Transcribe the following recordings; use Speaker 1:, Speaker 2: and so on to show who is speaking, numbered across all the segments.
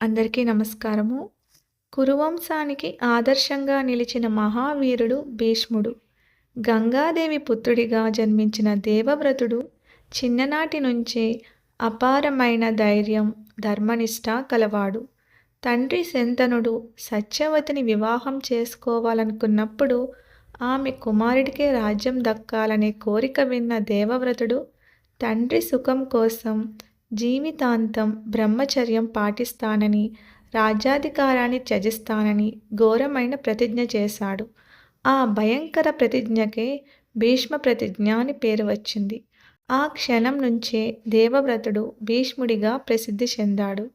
Speaker 1: అందరికీ నమస్కారము. కురువంశానికి ఆదర్శంగా నిలిచిన మహావీరుడు భీష్ముడు గంగాదేవి పుత్రుడిగా జన్మించిన దేవవ్రతుడు చిన్ననాటి నుంచే అపారమైన ధైర్యం ధర్మనిష్ట కలవాడు. తండ్రి శంతనుడు సత్యవతిని వివాహం చేసుకోవాలనుకున్నప్పుడు ఆమె కుమారుడికే రాజ్యం దక్కాలనే కోరిక విన్న దేవవ్రతుడు తండ్రి సుఖం కోసం జీవితాంతం బ్రహ్మచర్యం పాటిస్తానని రాజ్యాధికారాన్ని త్యజిస్తానని ఘోరమైన ప్రతిజ్ఞ చేశాడు. ఆ భయంకర ప్రతిజ్ఞకే భీష్మ ప్రతిజ్ఞ అని పేరు వచ్చింది. ఆ క్షణం నుంచే దేవవ్రతుడు భీష్ముడిగా ప్రసిద్ధి చెందాడు.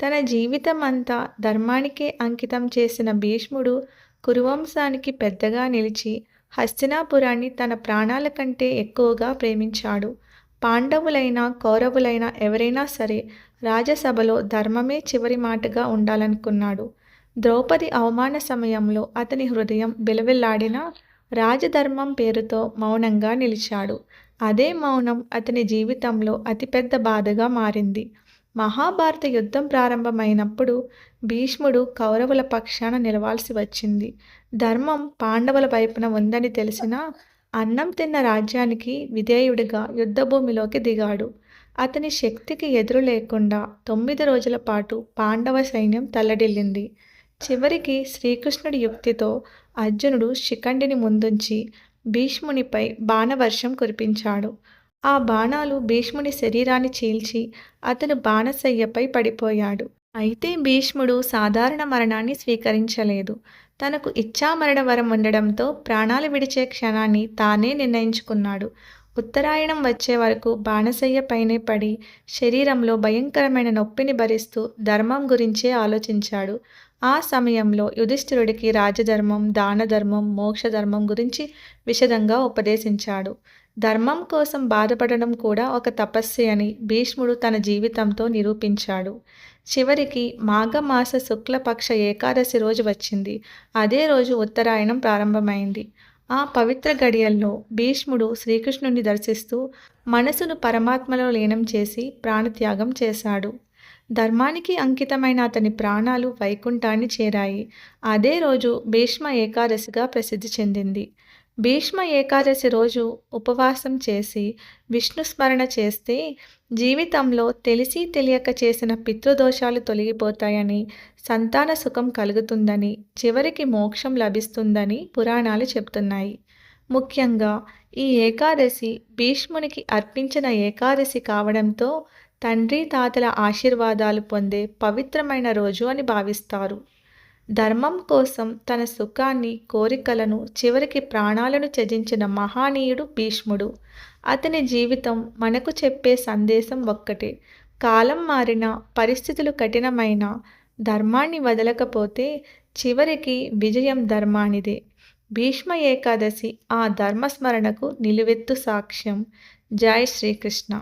Speaker 1: తన జీవితం అంతా ధర్మానికే అంకితం చేసిన భీష్ముడు కురువంశానికి పెద్దగా నిలిచి హస్తినాపురాన్ని తన ప్రాణాల కంటే ఎక్కువగా ప్రేమించాడు. పాండవులైనా కౌరవులైనా ఎవరైనా సరే రాజసభలో ధర్మమే చివరి మాటగా ఉండాలనుకున్నాడు. ద్రౌపది అవమాన సమయంలో అతని హృదయం బిలవిల్లాడినా రాజధర్మం పేరుతో మౌనంగా నిలిచాడు. అదే మౌనం అతని జీవితంలో అతిపెద్ద బాధగా మారింది. మహాభారత యుద్ధం ప్రారంభమైనప్పుడు భీష్ముడు కౌరవుల పక్షాన నిలవాల్సి వచ్చింది. ధర్మం పాండవుల వైపున ఉందని తెలిసినా అన్నం తిన్న రాజ్యానికి విధేయుడిగా యుద్ధభూమిలోకి దిగాడు. అతని శక్తికి ఎదురు లేకుండా తొమ్మిది రోజుల పాటు పాండవ సైన్యం తల్లడిల్లింది. చివరికి శ్రీకృష్ణుడి యుక్తితో అర్జునుడు శిఖండిని ముందుంచి భీష్మునిపై బాణవర్షం కురిపించాడు. ఆ బాణాలు భీష్ముని శరీరాన్ని చీల్చి అతను బాణశయ్యపై పడిపోయాడు. అయితే భీష్ముడు సాధారణ మరణాన్ని స్వీకరించలేదు. తనకు ఇచ్చామరణ వరం ఉండడంతో ప్రాణాలు విడిచే క్షణాన్ని తానే నిర్ణయించుకున్నాడు. ఉత్తరాయణం వచ్చే వరకు బాణసయ్య పైనే పడి శరీరంలో భయంకరమైన నొప్పిని భరిస్తూ ధర్మం గురించే ఆలోచించాడు. ఆ సమయంలో యుధిష్ఠిరుడికి రాజధర్మం దానధర్మం మోక్షధర్మం గురించి విశదంగా ఉపదేశించాడు. ధర్మం కోసం బాధపడడం కూడా ఒక తపస్సే అని భీష్ముడు తన జీవితంతో నిరూపించాడు. చివరికి మాఘమాస శుక్లపక్ష ఏకాదశి రోజు వచ్చింది. అదే రోజు ఉత్తరాయణం ప్రారంభమైంది. ఆ పవిత్ర గడియల్లో భీష్ముడు శ్రీకృష్ణుని దర్శిస్తూ మనసును పరమాత్మలో లీనం చేసి ప్రాణత్యాగం చేశాడు. ధర్మానికి అంకితమైన అతని ప్రాణాలు వైకుంఠాన్ని చేరాయి. అదే రోజు భీష్మ ఏకాదశిగా ప్రసిద్ధి చెందింది. భీష్మ ఏకాదశి రోజు ఉపవాసం చేసి విష్ణు స్మరణ చేస్తే జీవితంలో తెలిసి తెలియక చేసిన పితృదోషాలు తొలగిపోతాయని సంతాన సుఖం కలుగుతుందని చివరికి మోక్షం లభిస్తుందని పురాణాలు చెప్తున్నాయి. ముఖ్యంగా ఈ ఏకాదశి భీష్మునికి అర్పించిన ఏకాదశి కావడంతో తండ్రి తాతల ఆశీర్వాదాలు పొందే పవిత్రమైన రోజు అని భావిస్తారు. ధర్మం కోసం తన సుఖాన్ని కోరికలను చివరికి ప్రాణాలను త్యజించిన మహానీయుడు భీష్ముడు. అతని జీవితం మనకు చెప్పే సందేశం ఒక్కటే. కాలం మారిన పరిస్థితులు కఠినమైన ధర్మాన్ని వదలకపోతే చివరికి విజయం ధర్మానిదే. భీష్మ ఏకాదశి ఆ ధర్మస్మరణకు నిలువెత్తు సాక్ష్యం. జై శ్రీకృష్ణ.